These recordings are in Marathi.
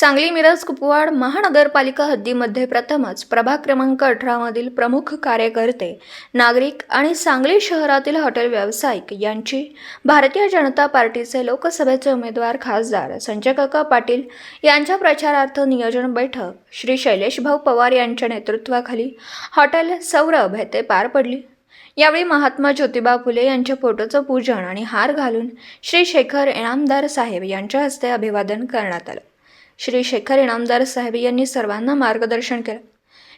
सांगली मिरज कुपवाड महानगरपालिका हद्दीमध्ये प्रथमच प्रभाग क्रमांक अठरामधील प्रमुख कार्यकर्ते नागरिक आणि सांगली शहरातील हॉटेल व्यावसायिक यांची भारतीय जनता पार्टीचे लोकसभेचे उमेदवार खासदार संजय काका पाटील यांच्या प्रचारार्थ नियोजन बैठक श्री शैलेश भाऊ पवार यांच्या नेतृत्वाखाली हॉटेल सौरभ येथे पार पडली. यावेळी महात्मा ज्योतिबा फुले यांच्या फोटोचं पूजन आणि हार घालून श्री शेखर इनामदार साहेब यांच्या हस्ते अभिवादन करण्यात आलं. श्री शेखर इनामदार साहेब यांनी सर्वांना मार्गदर्शन केलं.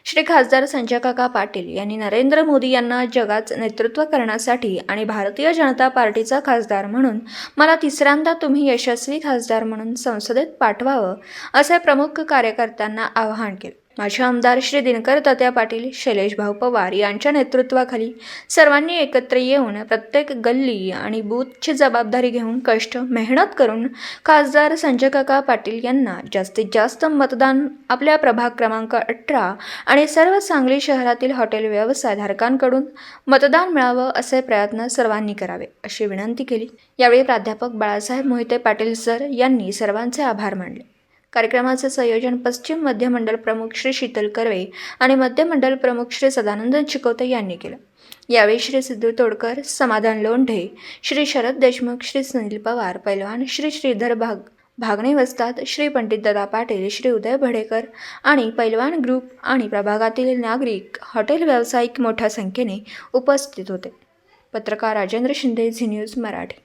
श्री खासदार संजय काका पाटील यांनी नरेंद्र मोदी यांना जगात नेतृत्व करण्यासाठी आणि भारतीय जनता पार्टीचा खासदार म्हणून मला तिसऱ्यांदा तुम्ही यशस्वी खासदार म्हणून संसदेत पाठवावं असे प्रमुख कार्यकर्त्यांना आवाहन केले. माझे आमदार श्री दिनकर तात्या पाटील शैलेश भाऊ पवार यांच्या नेतृत्वाखाली सर्वांनी एकत्र येऊन प्रत्येक गल्ली आणि बूथची जबाबदारी घेऊन कष्ट मेहनत करून खासदार संजय काका पाटील यांना जास्तीत जास्त मतदान आपल्या प्रभाग क्रमांक अठरा आणि सर्व सांगली शहरातील हॉटेल व्यवसायधारकांकडून मतदान मिळावं असे प्रयत्न सर्वांनी करावे अशी विनंती केली. यावेळी प्राध्यापक बाळासाहेब मोहिते पाटील सर यांनी सर्वांचे आभार मानले. कार्यक्रमाचे संयोजन पश्चिम मध्य मंडळ प्रमुख श्री शीतल कर्वे आणि मध्य मंडळ प्रमुख श्री सदानंद चिकोते यांनी केलं. यावेळी श्री सिद्धू तोडकर समाधान लोंढे श्री शरद देशमुख श्री सुनील पवार पैलवान श्री श्रीधर भाग भागणे वस्तात श्री पंडित दादा पाटील श्री उदय भडेकर आणि पैलवान ग्रुप आणि प्रभागातील नागरिक हॉटेल व्यावसायिक मोठ्या संख्येने उपस्थित होते. पत्रकार राजेंद्र शिंदे झी न्यूज मराठी.